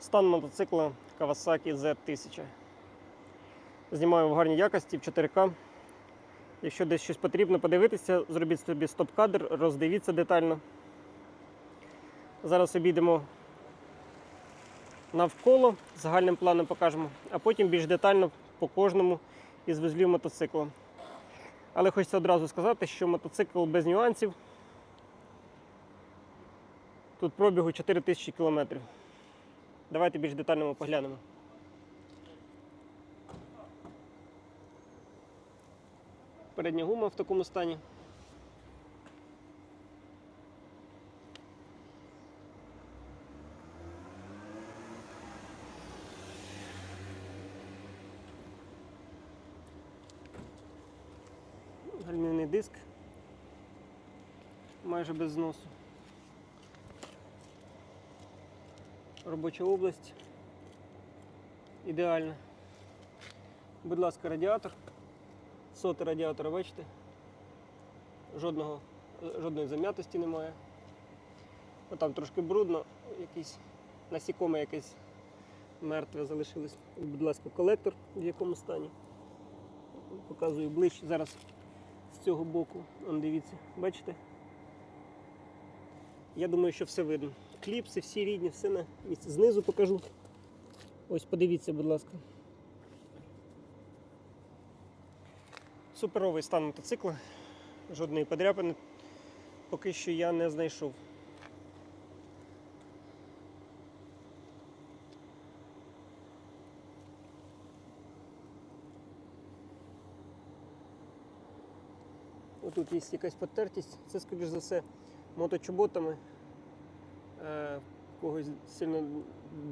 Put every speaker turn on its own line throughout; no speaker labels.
Стан мотоцикла Kawasaki Z1000. Знімаю в гарній якості в 4К. Якщо десь щось потрібно подивитися, зробіть собі стоп-кадр, роздивіться детально. Зараз обійдемо навколо, загальним планом покажемо, а потім більш детально по кожному із вузлів мотоцикла. Але хочеться одразу сказати, що мотоцикл без нюансів. Тут пробігу 4000 км. Давайте більш детально поглянемо. Передня гума в такому стані. Гальмівний диск майже без зносу. Робоча область. Ідеальна. Будь ласка, радіатор. Соти радіатора, бачите? Жодного, жодної зам'ятості немає. Ну, там трошки брудно, якийсь насікоме якесь мертве залишилось. Будь ласка, колектор в якому стані. Показую ближче. Зараз з цього боку. Он дивіться, бачите? Я думаю, що все видно. Кліпси всі рідні, все на місці. Знизу покажу. Ось подивіться, будь ласка. Суперовий стан мотоцикла. Жодної подряпини поки що я не знайшов. Отут є якась потертість. Це, скоріш за все, моточоботами. Е, когось сильно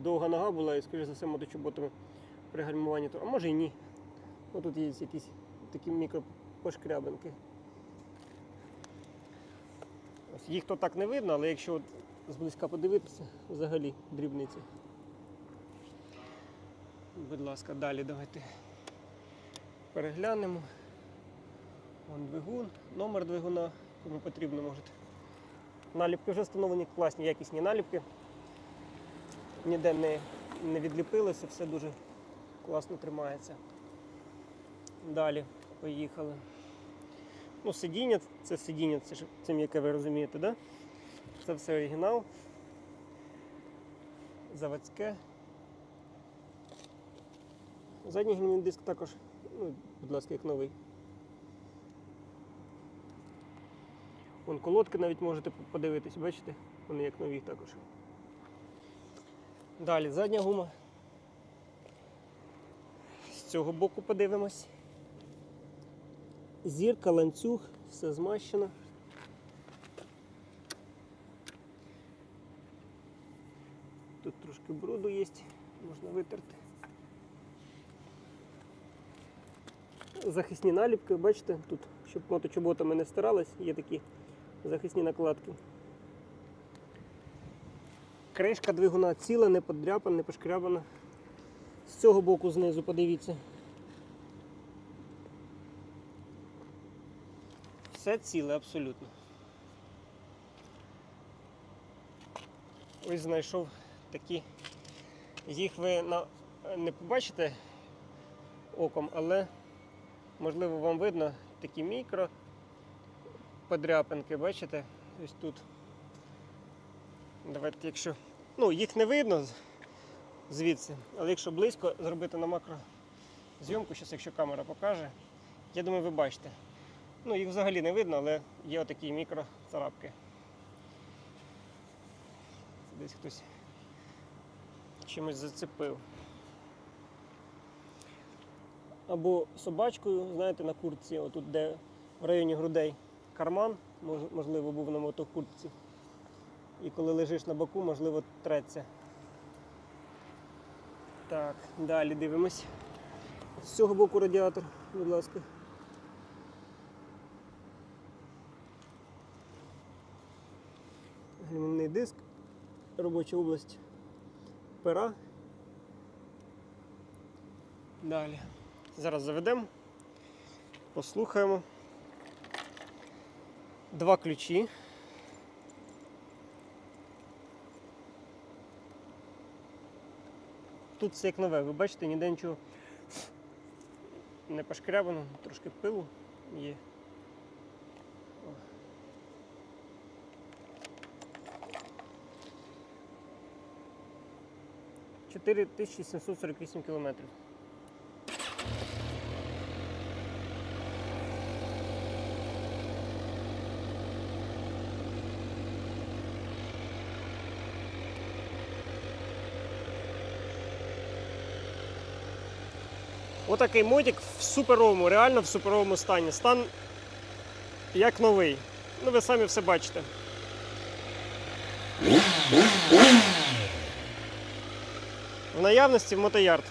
довга нога була і, скоріш за все, моточоботами при гальмуванні. А може і ні. Отут є якісь такі мікропошкрябинки. Їх то так не видно, але якщо от зблизька подивитися, взагалі дрібниці. Будь ласка, далі давайте переглянемо. Вон двигун, номер двигуна, кому потрібно можете. Наліпки вже встановлені, класні, якісні наліпки. Ніде не, не відліпилося, все дуже класно тримається. Далі поїхали. Ну, сидіння, це сидіння, це, це яке ви розумієте, да? Це все оригінал. Заводське. Задній гальмівний диск також, ну, будь ласка, як новий. Вон колодки навіть можете подивитись, бачите? Вони як нові також. Далі задня гума. З цього боку подивимось. Зірка, ланцюг, все змащено. Тут трошки бруду є, можна витерти. Захисні наліпки, бачите, тут, щоб моточоботами не стирались, є такі захисні накладки. Кришка двигуна ціла, не подряпана, не пошкрябана. З цього боку знизу подивіться. Все ціле абсолютно. Ось знайшов такі. Їх ви на... не побачите оком, але можливо вам видно такі мікро подряпинки, бачите? Ось тут. Давайте, якщо. Ну, їх не видно звідси, але якщо близько зробити на макро зйомку, зараз якщо камера покаже, я думаю, ви бачите. Ну, їх взагалі не видно, але є отакі мікро царапки. Це десь хтось чимось зацепив. Або собачкою, знаєте, на куртці, отут де в районі грудей карман, можливо, був на мотокуртці. І коли лежиш на боку, можливо, треться. Так, далі дивимось. З цього боку радіатор, будь ласка. Гальмівний диск, робоча область пера. Далі. Зараз заведемо, послухаємо. Два ключі. тут все як нове. Ви бачите, ніде нічого не пошкрябано, трошки пилу є. Чотири тисячі сімсот сорок вісім кілометрів. Отакий модік в суперовому, реально в суперовому стані. Стан як новий. Ну, ви самі все бачите. В наявності в мотоярд.